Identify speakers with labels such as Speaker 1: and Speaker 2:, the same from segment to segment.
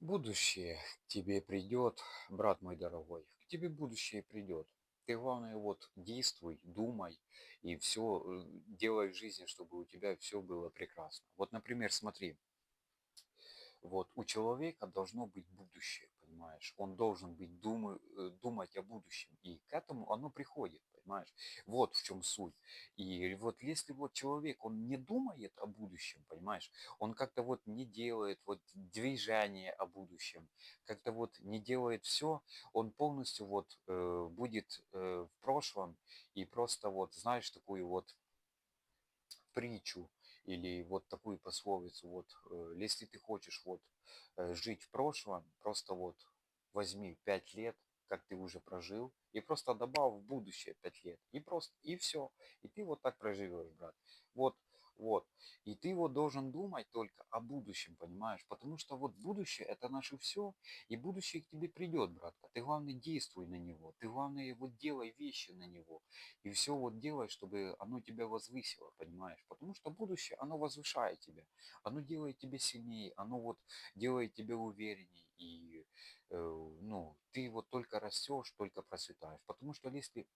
Speaker 1: Будущее к тебе придет, брат мой дорогой, к тебе будущее придет. Ты главное вот действуй, думай и все делай в жизни, чтобы у тебя все было прекрасно. Вот, например, смотри, вот у человека должно быть будущее, понимаешь? Он должен быть думы, э, думать о будущем, и к этому оно приходит, понимаешь? Вот в чем суть. И вот если вот человек, он не думает о будущем, понимаешь? Он как-то вот не делает вот движение о будущем, как-то вот не делает все, он полностью вот э, будет э, в прошлом и просто вот, знаешь, такую вот притчу или вот такую пословицу, вот, э, если ты хочешь вот э, жить в прошлом, просто вот возьми 5 лет, как ты уже прожил, и просто добавь в будущее 5 лет. И просто, и все. И ты вот так проживешь, брат. Вот вот. И ты вот должен думать только о будущем, понимаешь? Потому что вот будущее это наше все, и будущее к тебе придет, братка. Ты главное действуй на него, ты главное вот делай вещи на него. И все вот делай, чтобы оно тебя возвысило, понимаешь? Потому что будущее, оно возвышает тебя. Оно делает тебя сильнее, оно вот делает тебя увереннее. И э, ну, ты вот только растешь, только процветаешь. Потому что если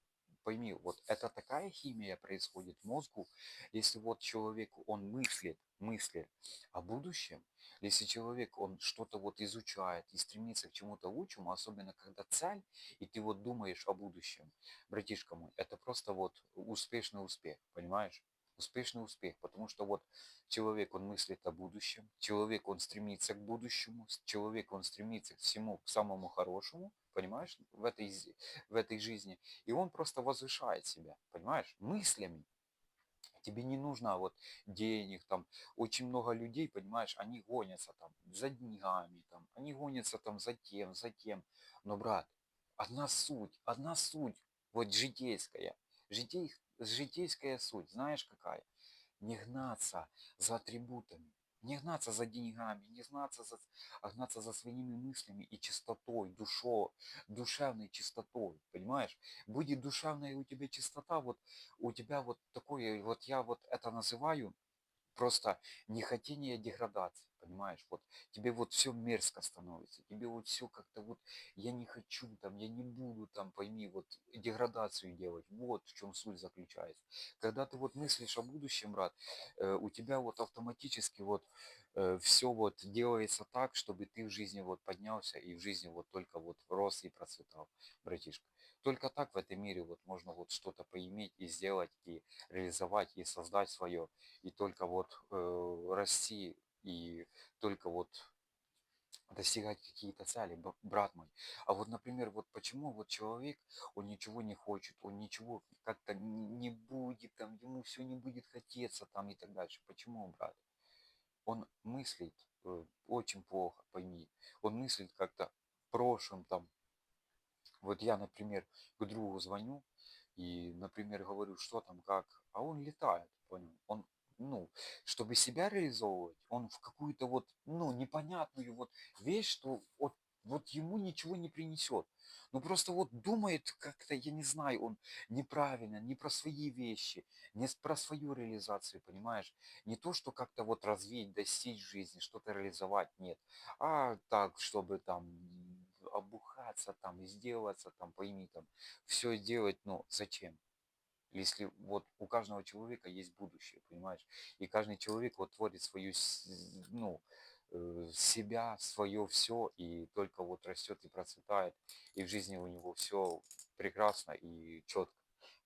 Speaker 1: пойми, вот это такая химия происходит в мозгу, если вот человек, он мыслит, мыслит о будущем, если человек, он что-то вот изучает и стремится к чему-то лучшему, особенно когда цель, и ты вот думаешь о будущем, братишка мой, это просто вот успешный успех, понимаешь? Успешный успех, потому что вот человек, он мыслит о будущем, человек, он стремится к будущему, человек, он стремится к всему, к самому хорошему, понимаешь, в этой, в этой жизни. И он просто возвышает себя, понимаешь, мыслями. Тебе не нужно вот денег, там, очень много людей, понимаешь, они гонятся там за деньгами, там, они гонятся там за тем, за тем. Но, брат, одна суть, одна суть, вот житейская, житей, житейская суть, знаешь какая? Не гнаться за атрибутами, не гнаться за деньгами, не гнаться за, а гнаться за своими мыслями и чистотой, душой, душевной чистотой, понимаешь? Будет душевная у тебя чистота, вот у тебя вот такое, вот я вот это называю, просто нехотение деградации, понимаешь, вот тебе вот все мерзко становится, тебе вот все как-то вот, я не хочу там, я не буду там, пойми, вот деградацию делать, вот в чем суть заключается. Когда ты вот мыслишь о будущем, брат, э, у тебя вот автоматически вот э, все вот делается так, чтобы ты в жизни вот поднялся и в жизни вот только вот рос и процветал, братишка. Только так в этом мире вот можно вот что-то поиметь и сделать, и реализовать, и создать свое, и только вот э, расти, и только вот достигать какие-то цели, брат мой. А вот, например, вот почему вот человек, он ничего не хочет, он ничего как-то не будет, там, ему все не будет хотеться, там, и так дальше. Почему, брат? Он мыслит э, очень плохо, пойми. Он мыслит как-то в там, вот я, например, к другу звоню и, например, говорю, что там, как, а он летает, понял? Он, ну, чтобы себя реализовывать, он в какую-то вот, ну, непонятную вот вещь, что вот, вот ему ничего не принесет. Ну, просто вот думает как-то, я не знаю, он неправильно, не про свои вещи, не про свою реализацию, понимаешь? Не то, что как-то вот развить, достичь жизни, что-то реализовать, нет. А так, чтобы там обухаться там, сделаться там, пойми там, все делать, но зачем? Если вот у каждого человека есть будущее, понимаешь? И каждый человек вот творит свою, ну, э, себя, свое все, и только вот растет и процветает, и в жизни у него все прекрасно и четко.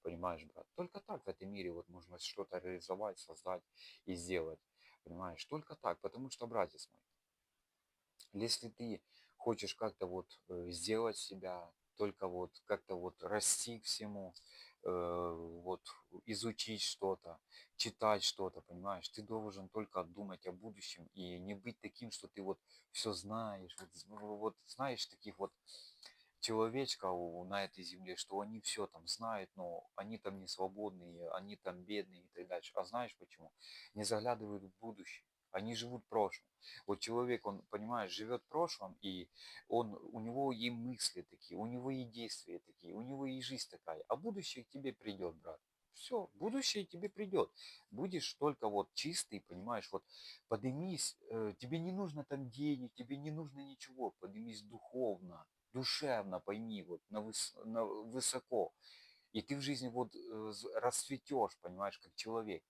Speaker 1: Понимаешь, брат? Только так в этом мире вот можно что-то реализовать, создать и сделать. Понимаешь? Только так. Потому что, братец мой, если ты хочешь как-то вот э, сделать себя, только вот как-то вот расти всему, э, вот изучить что-то, читать что-то, понимаешь, ты должен только думать о будущем и не быть таким, что ты вот все знаешь, вот, вот знаешь таких вот человечка на этой земле, что они все там знают, но они там не свободные, они там бедные и так дальше. А знаешь почему? Не заглядывают в будущее. Они живут прошлым. Вот человек, он, понимаешь, живет в прошлом, и он, у него и мысли такие, у него и действия такие, у него и жизнь такая. А будущее к тебе придет, брат. все, будущее тебе придет. Будешь только вот чистый, понимаешь, вот поднимись, э, тебе не нужно там денег, тебе не нужно ничего, поднимись духовно, душевно, пойми, вот на, выс, на высоко. И ты в жизни вот э, расцветешь, понимаешь, как человек.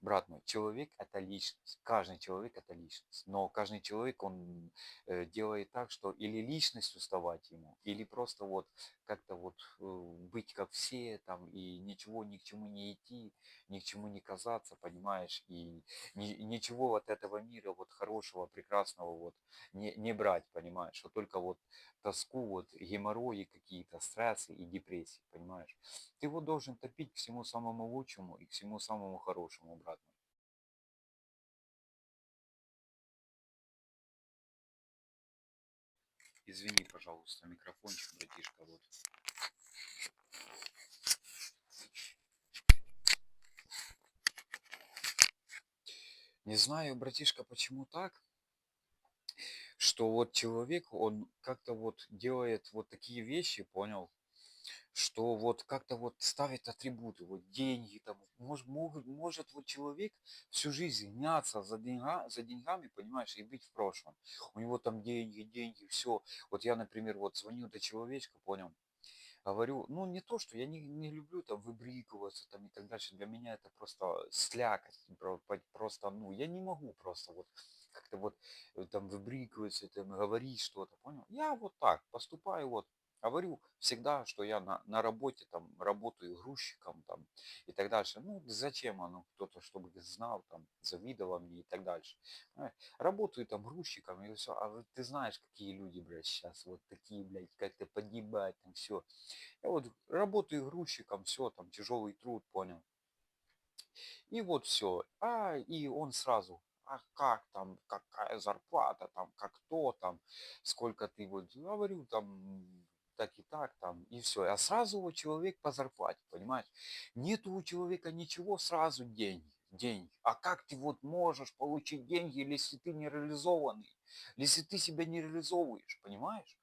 Speaker 1: Брат мой, человек это личность. Каждый человек это личность. Но каждый человек, он э, делает так, что или личность уставать ему, или просто вот как-то вот э, быть как все там и ничего ни к чему не идти, ни к чему не казаться, понимаешь, и ни, ничего от этого мира вот хорошего, прекрасного вот не, не брать, понимаешь, что только вот тоску, вот геморрои какие-то, стрессы и депрессии, понимаешь. Ты вот должен топить к всему самому лучшему и к всему самому хорошему, брат мой. Извини, пожалуйста, микрофончик, братишка, вот. Не знаю, братишка, почему так, что вот человек, он как-то вот делает вот такие вещи, понял, что вот как-то вот ставит атрибуты, вот деньги там, может, может, может вот человек всю жизнь гняться за, деньга, за деньгами, понимаешь, и быть в прошлом. У него там деньги, деньги, все. Вот я, например, вот звоню до человечка, понял, говорю, ну не то, что я не, не люблю там выбрикиваться там и так дальше, для меня это просто слякость, просто, ну, я не могу просто вот как-то вот э, там выбрикиваться, там говорить что-то, понял? Я вот так поступаю вот Говорю всегда, что я на, на работе там работаю грузчиком там и так дальше. Ну, зачем оно кто-то, чтобы знал, там, завидовал мне и так дальше. Работаю там грузчиком и все. А вот ты знаешь, какие люди, блядь, сейчас вот такие, блядь, как-то погибать, там все. Я вот работаю грузчиком, все, там, тяжелый труд, понял. И вот все. А, и он сразу, а как там, какая зарплата там, как то там, сколько ты вот, говорю там, так и так там, и все. А сразу вот человек по зарплате, понимаешь? Нету у человека ничего, сразу деньги, деньги. А как ты вот можешь получить деньги, если ты не реализованный, если ты себя не реализовываешь, понимаешь?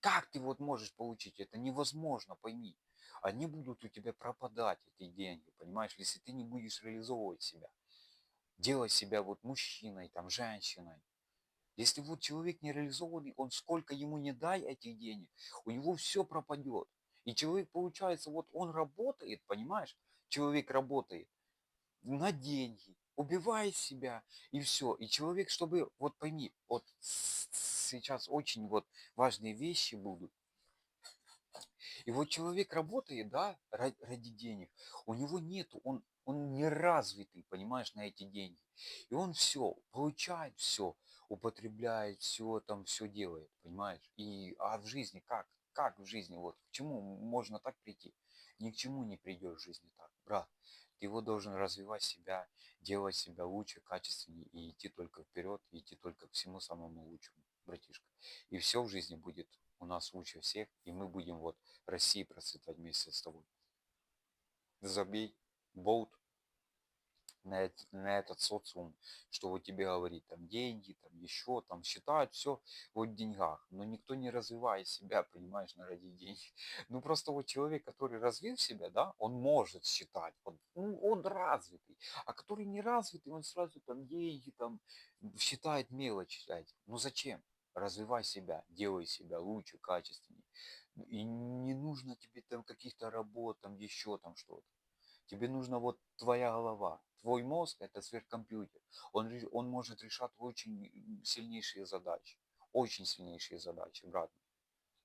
Speaker 1: Как ты вот можешь получить? Это невозможно, пойми. Они будут у тебя пропадать, эти деньги, понимаешь, если ты не будешь реализовывать себя. Делать себя вот мужчиной, там, женщиной. Если вот человек нереализованный, он сколько ему не дай этих денег, у него все пропадет. И человек, получается, вот он работает, понимаешь, человек работает на деньги, убивает себя и все. И человек, чтобы, вот пойми, вот сейчас очень вот важные вещи будут. И вот человек работает, да, ради денег, у него нету, он, он не развитый, понимаешь, на эти деньги. И он все, получает все, употребляет все, там все делает, понимаешь? И, а в жизни как? Как в жизни? Вот к чему можно так прийти? Ни к чему не придешь в жизни так, брат. Ты его должен развивать себя, делать себя лучше, качественнее и идти только вперед, идти только к всему самому лучшему, братишка. И все в жизни будет у нас лучше всех, и мы будем вот России процветать вместе с тобой. Забей болт на, на этот социум, что вот тебе говорит там деньги, там еще, там считают все вот в деньгах, но никто не развивает себя, понимаешь, на ради денег. Ну просто вот человек, который развил себя, да, он может считать, он, ну, он развитый, а который не развитый, он сразу там деньги там считает мелочь, ну зачем? Развивай себя, делай себя лучше, качественнее. И не нужно тебе там каких-то работ, там еще там что-то. Тебе нужна вот твоя голова. Твой мозг это сверхкомпьютер. Он, он может решать очень сильнейшие задачи. Очень сильнейшие задачи, брат.